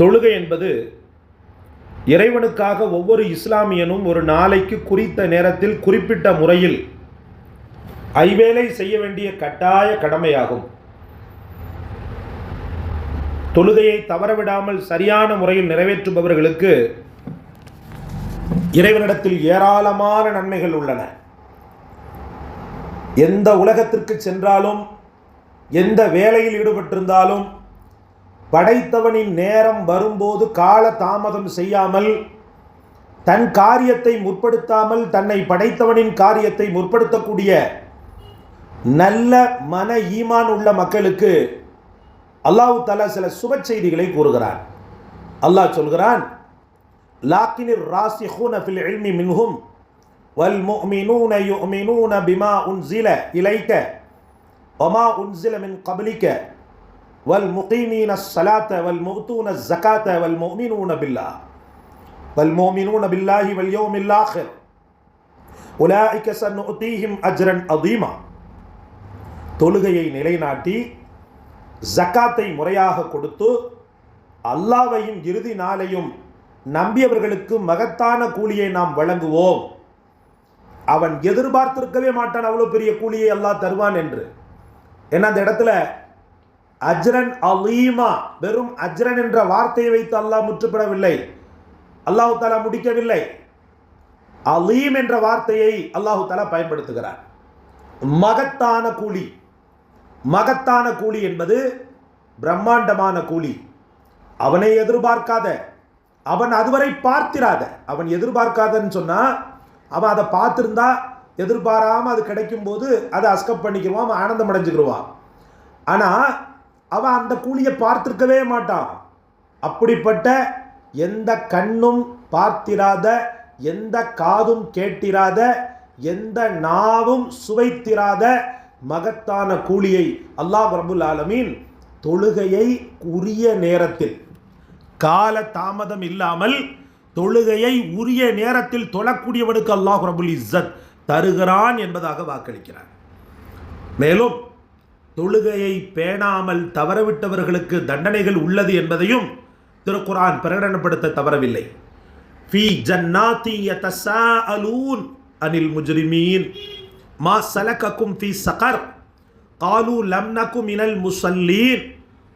தொழுகை என்பது இறைவனுக்காக ஒவ்வொரு இஸ்லாமியனும் ஒரு நாளைக்கு குறித்த நேரத்தில் குறிப்பிட்ட முறையில் ஐவேளை செய்ய வேண்டிய கட்டாய கடமையாகும். தொழுகையை தவறவிடாமல் சரியான முறையில் நிறைவேற்றுபவர்களுக்கு இறைவனிடத்தில் ஏராளமான நன்மைகள் உள்ளன. எந்த உலகத்திற்கு சென்றாலும் எந்த வேலையில் ஈடுபட்டிருந்தாலும் படைத்தவனின் நேரம் வரும்போது கால தாமதம் செய்யாமல் தன் காரியத்தை முற்படுத்தாமல் தன்னை படைத்தவனின் காரியத்தை முற்படுத்தக்கூடிய நல்ல மன ஈமான் உள்ள மக்களுக்கு அல்லாஹு தலா சில சுப செய்திகளை கூறுகிறான். அல்லாஹ் சொல்கிறான் லாக்கினிர் ராசிஹூன ஃபில் இல்மி மின்ஹும் வல் முஃமினூன யுமினூன பிமா உன்சில இலைக்க வமா உன்சில மின் கபலிக்க வல் முகீமீன ஸலாத்த வல் முக்தூன ஜகாத்த வல் முஃமினூன பில்லாஹ் வல் முஃமினூன பில்லாஹி வல் யௌமில் ஆখির உலாயிக சன்னுதீஹிம் அஜ்ரன் அதீமா தொழுகையை நிலைநாட்டி ஜக்காத்தை முறையாக கொடுத்து அல்லாவையும் இறுதி நாளையும் நம்பியவர்களுக்கு மகத்தான கூலியை நாம் வழங்குவோம் அவன் எதிர்பார்த்திருக்கவே மாட்டான் அவ்வளோ பெரிய கூலியை அல்லாஹ் தருவான் என்று ஏன்னா அந்த இடத்துல அஜ்ரன் அலீமா வெறும் அஜ்ரன் என்ற வார்த்தையை வைத்து அல்லாஹ் முற்றுப்படவில்லை. அல்லாஹு தாலா முடிக்கவில்லை. அலீம் என்ற வார்த்தையை அல்லாஹு தாலா பயன்படுத்துகிறார். மகத்தான கூலி. மகத்தான கூலி என்பது பிரம்மாண்டமான கூலி. அவனை எதிர்பார்க்காத அவன் அதுவரை பார்த்திராத அவன் எதிர்பார்க்காதன்னு சொன்னா அவன் அதை பார்த்திருந்தா எதிர்பாராம அது கிடைக்கும் போது அதை அஸ்கப் பண்ணிக்கிடுவான் அவன் ஆனந்தம் அடைஞ்சுக்கிடுவான் ஆனால் அவன் அந்த கூலியை பார்த்துருக்கவே மாட்டான். அப்படிப்பட்ட எந்த கண்ணும் பார்த்திராத எந்த காதும் கேட்டிராத எந்த நாவும் சுவைத்திராத மகத்தான கூலியை அல்லாஹ் ரபுல் ஆலமீன் தொழுகையை உரிய நேரத்தில் கால தாமதம் இல்லாமல் தொழுகையை உரிய நேரத்தில் தொழக்கூடியவனுக்கு அல்லாஹ் ரபுல் இஸ்ஸத் தருகிறான் என்பதாக வாக்களிக்கிறார் மேலும் தொழுகையை பேணாமல் தவறவிட்டவர்களுக்கு தண்டனைகள் உள்ளது என்பதையும் திருக்குரான் பிரகடனப்படுத்த தவறவில்லை. ஃபி ஜன்னாத்தி யதசாஅலூன் அனில் முஜ்ரிமீன். மா சலகக்கும் ஃபி சகர். காலு லம் நகு மினல் முசல்லீன்.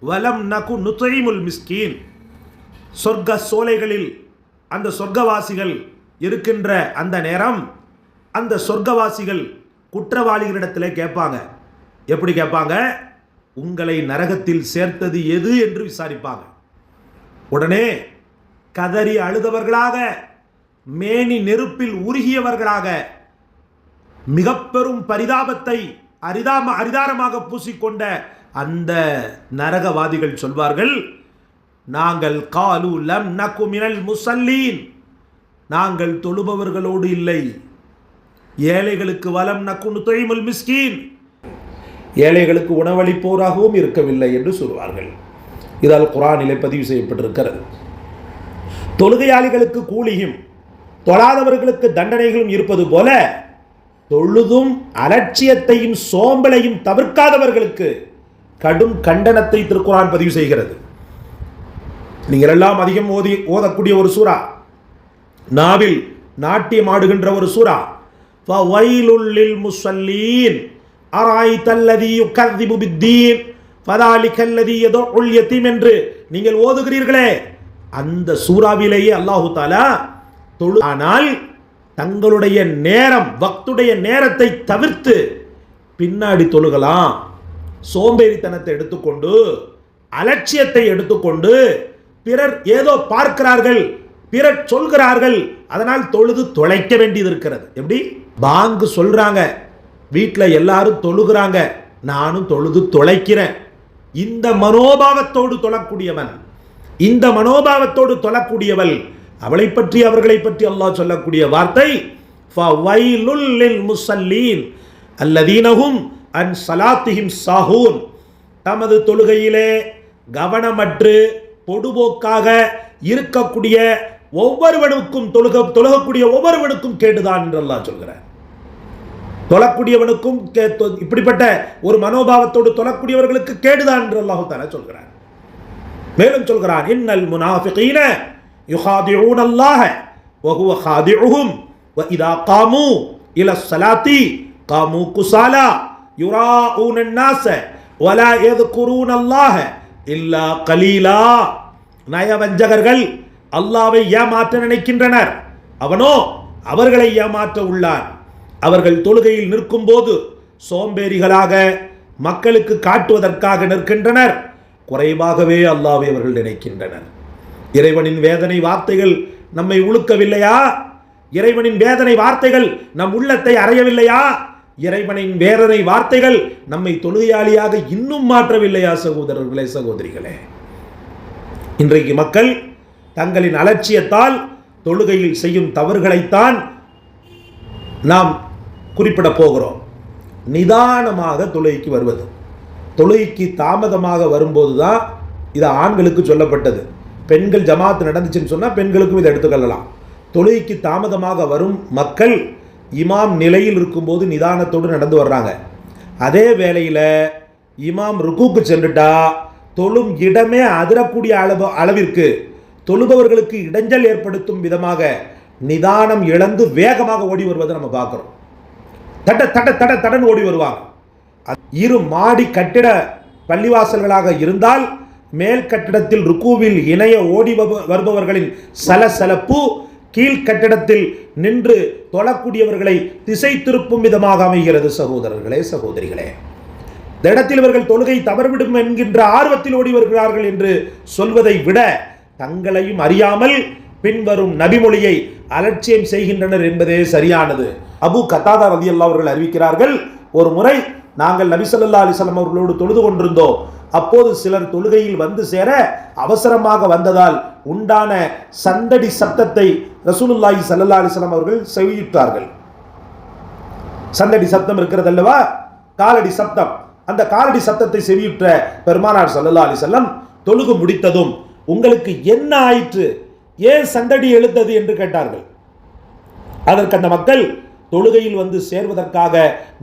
வலம் நகு நுத்தைமுல் மிஸ்கீன். சொர்க்க சோலைகளில் அந்த சொர்க்கவாசிகள் இருக்கின்ற அந்த நேரம் அந்த சொர்க்கவாசிகள் குற்றவாளிகளிடத்தில் கேட்பாங்க. எப்படி கேட்பாங்க? உங்களை நரகத்தில் சேர்த்தது எது என்று விசாரிப்பாங்க. உடனே கதறி அழுதவர்களாக மேனி நெருப்பில் உருகியவர்களாக மிக பெரும் பரிதாபத்தை அரிதாம அரிதாரமாக பூசிக்கொண்ட அந்த நரகவாதிகள் சொல்வார்கள் நாங்கள் காலு லம் நக்கு மினல் முசல்லீன். நாங்கள் தொழுபவர்களோடு இல்லை. ஏழைகளுக்கு வலம் நக்குன்னு தொழில் மிஸ்கீன். ஏழைகளுக்கு உணவளிப்போராகவும் இருக்கவில்லை என்று சொல்வார்கள். இதால் குரானிலே பதிவு செய்யப்பட்டிருக்கிறது. தொழுகையாளிகளுக்கு கூலியும் தொழாதவர்களுக்கு தண்டனைகளும் இருப்பது போல தொழுதும் அலட்சியத்தையும் சோம்பலையும் தவிர்க்காதவர்களுக்கு கடும் கண்டனத்தை திருக்குரான் பதிவு செய்கிறது. நீங்கள் எல்லாம் அதிகம் ஓதி ஓதக்கூடிய ஒரு சூறா? நாவில் நாட்டியம் ஆடுகின்ற ஒரு சூறா? ஃபவைலுல்லில் முஸல்லீன் அராய்தல்லதி யுகذிபு பித்தீன். ஃபதாலிகல்லதி யதுல் யதீம் என்று நீங்கள் ஓதுகிறீர்களே. அந்த சூறாவிலேயே அல்லாஹு தாலா தொழு ஆனால் தங்களுடைய நேரம் வக்துடைய நேரத்தை தவிர்த்து பின்னாடி தொழுகலாம். சோம்பேறித்தனத்தை எடுத்துக்கொண்டு அலட்சியத்தை எடுத்துக்கொண்டு பிறர் ஏதோ பார்க்கிறார்கள் பிறர் சொல்கிறார்கள் அதனால் தொழுது தொலைக்க வேண்டியது இருக்கிறது எப்படி? பாங்கு சொல்றாங்க. வீட்டில் எல்லாரும் தொழுகிறாங்க. நானும் தொழுது தொலைக்கிறேன். இந்த மனோபாவத்தோடு தொழக்கூடியவன் இந்த மனோபாவத்தோடு தொழக்கூடியவள் அவளை பற்றி அவர்களை பற்றி அல்லாஹ் சொல்லக்கூடிய வார்த்தை ஃபவைலுல் லில் அன் சலாத்திஹிம் சாஹூன். தமது தொழுகையிலே கவனமற்று பொடுபோக்காக இருக்கக்கூடிய ஒவ்வொருவனுக்கும் தொழுக தொழுகக்கூடிய ஒவ்வொருவனுக்கும் கேடுதான் என்று அல்லாஹ் சொல்கிறார் தொழக்கூடியவனுக்கும் கே- தொ- இப்படிப்பட்ட ஒரு மனோபாவத்தோடு தொழக்கூடியவர்களுக்கு கேடுதான் என்று அல்லாஹு தாலா சொல்கிறார் மேலும் சொல்கிறான் இன்னல் முனாஃபிகீன யுகாதிஊன அல்லாஹ வஹுவ காதிஉஹும் வ இதா காமு இல ஸலாத்தி காமு குசாலா யுராஊன الناس ولا يذكرون الله இல்லா கலீலா நயவஞ்சகர்கள் அல்லாவை ஏமாற்ற நினைக்கின்றனர் அவனோ அவர்களை ஏமாற்ற உள்ளான் அவர்கள் தொழுகையில் நிற்கும்போது சோம்பேறிகளாக மக்களுக்கு காட்டுவதற்காக நிற்கின்றனர். குறைவாகவே அல்லாவை அவர்கள் நினைக்கின்றனர். இறைவனின் வேதனை வார்த்தைகள் நம்மை உழுக்கவில்லையா? இறைவனின் வேதனை வார்த்தைகள் நம் உள்ளத்தை அறையவில்லையா? இறைவனின் வேதனை வார்த்தைகள் நம்மை தொழுகையாளியாக இன்னும் மாற்றவில்லையா சகோதரர்களே சகோதரிகளே? இன்றைக்கு மக்கள் தங்களின் அலட்சியத்தால் தொழுகையில் செய்யும் தவறுகளைத்தான் நாம் குறிப்பிட போகிறோம் நிதானமாக தொழுகைக்கு வருவது. தொழுகைக்கு தாமதமாக வரும்போது தான் இது ஆண்களுக்கு சொல்லப்பட்டது. பெண்கள் ஜமாத் நடந்துச்சுன்னு சொன்னால் பெண்களுக்கும் இதை எடுத்துக்கொள்ளலாம் தொழுகைக்கு தாமதமாக வரும் மக்கள் இமாம் நிலையில் இருக்கும்போது நிதானத்தோடு நடந்து வர்றாங்க. அதே வேளையில் இமாம் ருக்குக்கு சென்றுட்டா தொழும் இடமே அதிரக்கூடிய அளவு அளவிற்கு தொழுபவர்களுக்கு இடைஞ்சல் ஏற்படுத்தும் விதமாக நிதானம் இழந்து வேகமாக ஓடி வருவதை நம்ம பார்க்குறோம். தட்ட தட்ட தட தடன் ஓடி வருவாங்க. இரு மாடி கட்டிட பள்ளிவாசல்களாக இருந்தால் மேல் கட்டிடத்தில் ருக்குவில் இணைய ஓடி வருபவர்களின் சலசலப்பு கீழ் கட்டிடத்தில் நின்று தொழக்கூடியவர்களை திசை திருப்பும் விதமாக அமைகிறது. சகோதரர்களே சகோதரிகளே இந்த இடத்தில் இவர்கள் தொழுகை தவறுவிடும் என்கின்ற ஆர்வத்தில் ஓடி வருகிறார்கள் என்று சொல்வதை விட தங்களையும் அறியாமல் பின்வரும் நபிமொழியை அலட்சியம் செய்கின்றனர் என்பதே சரியானது. அபு கத்தாதா ரதி அவர்கள் அறிவிக்கிறார்கள் ஒரு முறை நாங்கள் நபிசல்லா அலிசல்லாம் அவர்களோடு தொழுது கொண்டிருந்தோம். அப்போது சிலர் தொழுகையில் வந்து சேர அவசரமாக வந்ததால் உண்டான சந்தடி சத்தத்தை ரசூலுல்லாஹி சல்லா அலிஸ்லாம் அவர்கள் செவியிட்டார்கள் சந்தடி சப்தம் இருக்கிறது அல்லவா? காலடி சப்தம். அந்த காலடி சத்தத்தை செவியுற்ற பெருமானார் சல்லா அலிசல்லம் தொழுகு முடித்ததும் உங்களுக்கு என்ன ஆயிற்று? ஏன் சந்தடி எழுந்தது என்று கேட்டார்கள். அதற்கு அந்த மக்கள் தொழுகையில் வந்து சேர்வதற்காக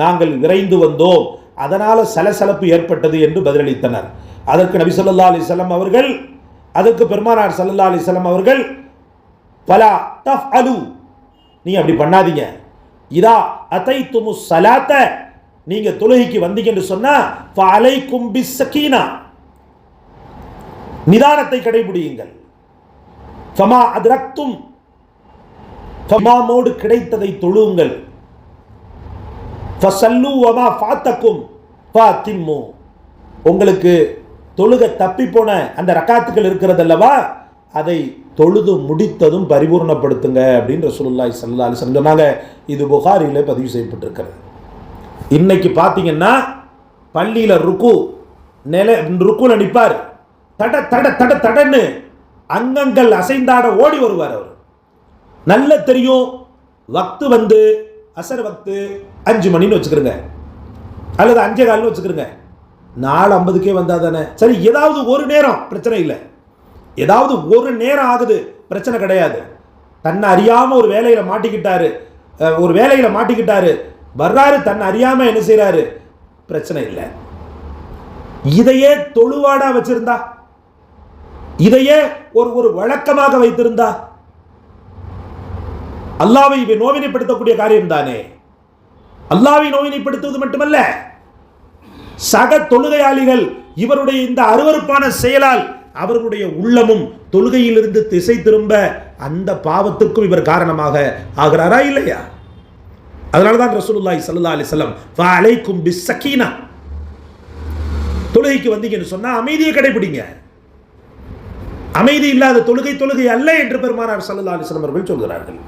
நாங்கள் விரைந்து வந்தோம். அதனால் சலசலப்பு ஏற்பட்டது என்று பதிலளித்தனர். அதற்கு நபி சொல்லா அலிசல்லாம் அவர்கள் அதற்கு பெருமானார் சல்லா அலிசல்லாம் அவர்கள் பலா தஃப் அலு நீ அப்படி பண்ணாதீங்க. இதா அத்தை துமு சலாத்த நீங்க தொழுகைக்கு வந்தீங்கன்னு சொன்னா கும்பி பிஸ்ஸகீனா. நிதானத்தை கடைபிடியுங்கள். ஃபமா அதிரக்தும். தமாமோடு கிடைத்ததை தொழுவுங்கள் ஃபசல்லு வமா ஃபாத்தக்கும் ஃபாத்திம்மு. உங்களுக்கு தொழுக தப்பி போன அந்த ரக்காத்துக்கள் இருக்கிறது அல்லவா அதை தொழுது முடித்ததும் பரிபூர்ணப்படுத்துங்க அப்படின்னு ரசூலுல்லாய் சல்லா அலி சொன்னாங்க. இது புகாரியில் பதிவு செய்யப்பட்டிருக்கிறது. இன்னைக்கு பார்த்தீங்கன்னா பள்ளியில் ருக்கு நில ருக்குல நிற்பார் தட தட தட தடன்னு அங்கங்கள் அசைந்தாட ஓடி வருவார் அவர். நல்ல தெரியும். வக்து வந்து அசர் வக்து அஞ்சு மணின்னு வச்சுக்கிறோங்க அல்லது அஞ்சே கால்னு வச்சுக்கிறோங்க நாலு ஐம்பதுக்கே வந்தால் தானே. சரி ஏதாவது ஒரு நேரம் பிரச்சனை இல்லை. ஏதாவது ஒரு நேரம் ஆகுது பிரச்சனை கிடையாது. தன்னை அறியாமல் ஒரு வேலையில் மாட்டிக்கிட்டாரு. ஒரு வேலையில் மாட்டிக்கிட்டாரு. வர்றாரு தன்னை அறியாமல் என்ன செய்கிறாரு பிரச்சனை இல்லை. இதையே தொழுவாடாக வச்சுருந்தா? இதையே ஒரு ஒரு வழக்கமாக வைத்திருந்தா? அல்லாவை இவை நோவினைப்படுத்தக்கூடிய காரியம் தானே? அல்லாவை நோவினைப்படுத்துவது மட்டுமல்ல சக தொழுகையாளிகள் இவருடைய இந்த அருவருப்பான செயலால் அவர்களுடைய உள்ளமும் தொழுகையிலிருந்து திசை திரும்ப அந்த பாவத்திற்கும் இவர் காரணமாக ஆகிறாரா இல்லையா? அதனால தான் ரசூலுல்லாஹி ஸல்லல்லாஹு அலைஹி அலைக்கும் பி பிஸ்ஸகீனா. தொழுகைக்கு வந்தீங்கன்னு சொன்னா அமைதியை கடைபிடிங்க. அமைதி இல்லாத தொழுகை தொழுகை அல்ல என்று பெருமானார் சல்லா அலைஹி அவர்கள் சொல்கிறார்கள்.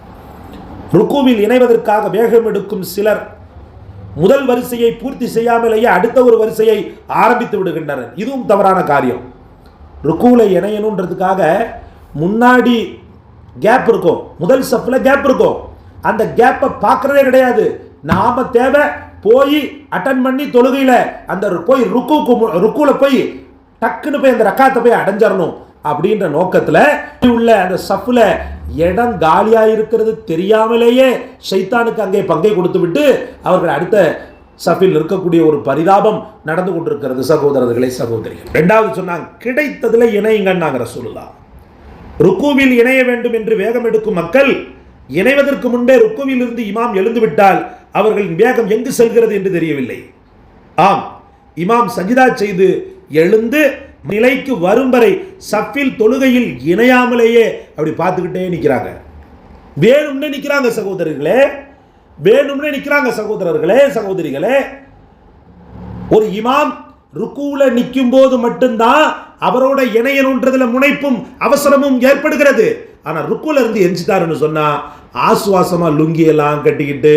ருக்குவில் இணைவதற்காக வேகம் எடுக்கும் சிலர் முதல் வரிசையை பூர்த்தி செய்யாமலேயே அடுத்த ஒரு வரிசையை ஆரம்பித்து விடுகின்றனர். இதுவும் தவறான காரியம். ருக்குவில் இணையணுன்றதுக்காக முன்னாடி கேப் இருக்கும். முதல் ஸ்டெப்பில் கேப் இருக்கும். அந்த கேப்பை பார்க்குறதே கிடையாது. நாம தேவை போய் அட்டன் பண்ணி தொழுகையில் அந்த போய் ருக்கு ருக்குவில் போய் டக்குன்னு போய் அந்த ரக்காத்தை போய் அடைஞ்சிடணும் அப்படின்ற நோக்கத்தில் உள்ள அந்த சஃபில் இடம் காலியாக இருக்கிறது தெரியாமலேயே ஷைத்தானுக்கு அங்கே பங்கை கொடுத்து விட்டு அவர்கள் அடுத்த சஃபில் இருக்கக்கூடிய ஒரு பரிதாபம் நடந்து கொண்டிருக்கிறது சகோதரர்களே சகோதரிகள். ரெண்டாவது சொன்னாங்க கிடைத்ததுல இணையுங்கன்னாங்க ரசூலுல்லா ருக்குவில் இணைய வேண்டும் என்று வேகம் எடுக்கும் மக்கள் இணைவதற்கு முன்பே ருக்குவில் இருந்து இமாம் எழுந்து விட்டால் அவர்களின் வேகம் எங்கு செல்கிறது என்று தெரியவில்லை. ஆம் இமாம் சஜிதா செய்து எழுந்து நிலைக்கு வரும் வரை சஃபில் தொழுகையில் இணையாமலேயே அப்படி பார்த்துக்கிட்டே நிற்கிறாங்க வேணும்னே நிற்கிறாங்க சகோதரர்களே வேணும்னே நிற்கிறாங்க சகோதரர்களே சகோதரிகளே. ஒரு இமாம் ருக்குல நிற்கும் போது மட்டும்தான் அவரோட இணையணுன்றதுல முனைப்பும் அவசரமும் ஏற்படுகிறது. ஆனால் ருக்குல இருந்து எஞ்சிட்டாருன்னு சொன்னா ஆசுவாசமா லுங்கி எல்லாம் கட்டிக்கிட்டு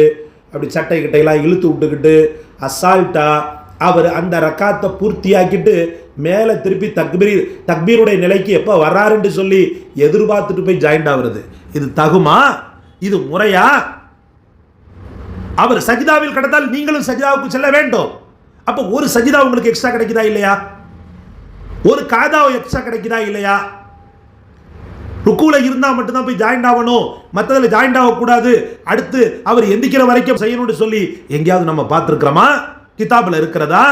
அப்படி சட்டை கிட்டையெல்லாம் இழுத்து விட்டுக்கிட்டு அசால்ட்டா அவர் அந்த ரக்காத்தை பூர்த்தியாக்கிட்டு மேலே திருப்பி தக்பீர் தக்பீருடைய நிலைக்கு எப்போ வர்றாருன்னு சொல்லி எதிர்பார்த்துட்டு போய் ஜாயிண்ட் ஆகுறது. இது தகுமா? இது முறையா? அவர் சஜிதாவில் கடந்தால் நீங்களும் சஜிதாவுக்கு செல்ல வேண்டும். அப்போ ஒரு சஜிதா உங்களுக்கு எக்ஸ்ட்ரா கிடைக்குதா இல்லையா? ஒரு காதா எக்ஸ்ட்ரா கிடைக்குதா இல்லையா? ருக்குல இருந்தா மட்டும்தான் போய் ஜாயிண்ட் ஆகணும். மற்றதில் ஜாயிண்ட் ஆகக்கூடாது. அடுத்து அவர் எந்திக்கிற வரைக்கும் செய்யணும்னு சொல்லி எங்கேயாவது நம்ம பார்த்துருக்கிறோமா? கிதாபில் இருக்கிறதா?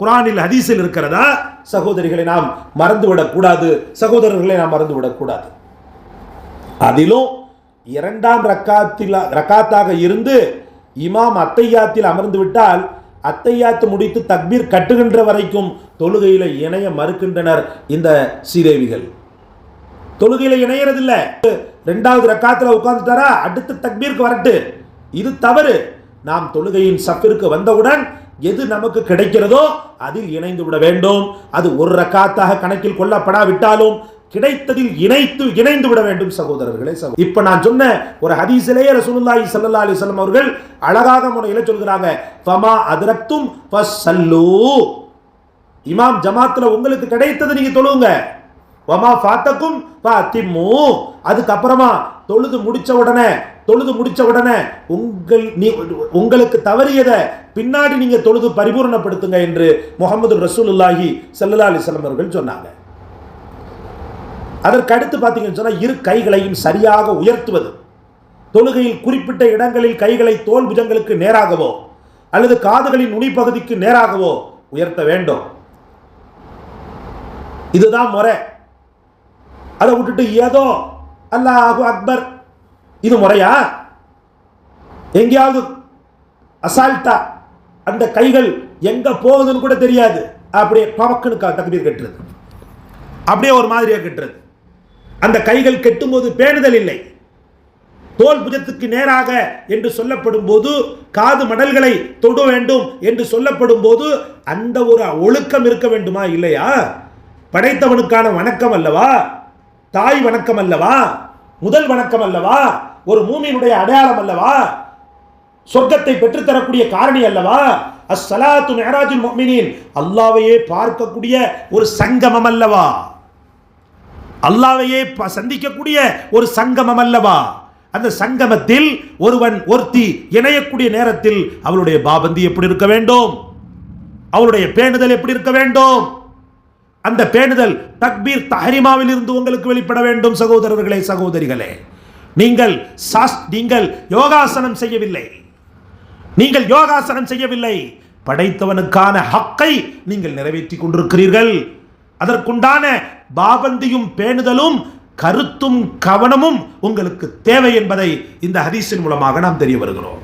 குரானில் ஹதீஸில் இருக்கிறதா? சகோதரிகளை நாம் மறந்துவிடக்கூடாது சகோதரர்களை நாம் மறந்துவிடக்கூடாது அதிலும் இரண்டாம் ரக்காத்தில் ரக்காத்தாக இருந்து இமாம் அத்தையாத்தில் அமர்ந்து விட்டால் அத்தையாத்து முடித்து தக்பீர் கட்டுகின்ற வரைக்கும் தொழுகையில் இணைய மறுக்கின்றனர் இந்த சீதேவிகள் தொழுகையில் இணையறதில்ல. ரெண்டாவது ரக்காத்தில் உட்கார்ந்துட்டாரா? அடுத்த தக்பீருக்கு வரட்டு. இது தவறு. நாம் தொழுகையின் சப்பிற்கு வந்தவுடன் எது நமக்கு கிடைக்கிறதோ அதில் இணைந்து விட வேண்டும். அது ஒரு ரக்காத்தாக கணக்கில் கொள்ளப்படாவிட்டாலும் கிடைத்ததில் இணைத்து இணைந்து விட வேண்டும் சகோதரர்களே சகோ- இப்ப நான் சொன்ன ஒரு ஹதீசிலேயே ரசூலுல்லாஹி ஸல்லல்லாஹு அலைஹி வஸல்லம் அவர்கள் அழகாக முறையில் சொல்கிறாங்க ஃபமா அதரக்தும் ஃபஸல்லு. இமாம் ஜமாத்துல உங்களுக்கு கிடைத்தது நீங்க தொழுவுங்க. வமா ஃபாத்தக்கும் திம்மு அதுக்கப்புறமா தொழுது முடிச்ச உடனே தொழுது முடிச்ச உடனே உங்கள் நீ உங்களுக்கு தவறியதை பின்னாடி நீங்க தொழுது பரிபூரணப்படுத்துங்க என்று முகமது ரசூலுல்லாஹி ஸல்லல்லாஹு அலைஹி அவர்கள் சொன்னாங்க. அதற்கு அடுத்து பார்த்தீங்கன்னு சொன்னா இரு கைகளையும் சரியாக உயர்த்துவது. தொழுகையில் குறிப்பிட்ட இடங்களில் கைகளை தோல் புஜங்களுக்கு நேராகவோ அல்லது காதுகளின் நுனிப்பகுதிக்கு நேராகவோ உயர்த்த வேண்டும். இதுதான் முறை. அதை விட்டுட்டு ஏதோ அல்லாஹு அக்பர். இது முறையா? எங்கேயாவது அசால்ட்டா அந்த கைகள் எங்க போகுதுன்னு கூட தெரியாது. அப்படியே பவக்குன்னு க- தக்பீர் கட்டுறது அப்படியே ஒரு மாதிரியாக கட்டுறது அந்த கைகள் கெட்டும்போது பேணுதல் இல்லை. தோல் புஜத்துக்கு நேராக என்று சொல்லப்படும் போது காது மடல்களை தொட வேண்டும் என்று சொல்லப்படும் போது அந்த ஒரு ஒழுக்கம் இருக்க வேண்டுமா? இல்லையா? படைத்தவனுக்கான வணக்கம் அல்லவா? தாய் வணக்கம் அல்லவா? முதல் வணக்கம் அல்லவா? ஒரு மூமியினுடைய அடையாளம் அல்லவா? சொர்க்கத்தை பெற்றுத்தரக்கூடிய காரணி அல்லவா? அஸ்ஸலாத்து மிஹராஜுல் மொமினின். அல்லாவையே பார்க்கக்கூடிய ஒரு சங்கமம் அல்லவா? அல்லாவையே ப- சந்திக்கக்கூடிய ஒரு சங்கமம் அல்லவா? அந்த சங்கமத்தில் ஒருவன் ஒருத்தி இணையக்கூடிய நேரத்தில் அவளுடைய பாபந்தி எப்படி இருக்க வேண்டும்? அவளுடைய பேணுதல் எப்படி இருக்க வேண்டும்? அந்த பேணுதல் தக்பீர் தஹரிமாவில் இருந்து உங்களுக்கு வெளிப்பட வேண்டும் சகோதரர்களே சகோதரிகளே. நீங்கள் சாஸ் நீங்கள் யோகாசனம் செய்யவில்லை. நீங்கள் யோகாசனம் செய்யவில்லை. படைத்தவனுக்கான ஹக்கை நீங்கள் நிறைவேற்றி கொண்டிருக்கிறீர்கள். அதற்குண்டான பாபந்தியும் பேணுதலும் கருத்தும் கவனமும் உங்களுக்கு தேவை என்பதை இந்த ஹதீஸின் மூலமாக நாம் தெரிய வருகிறோம்.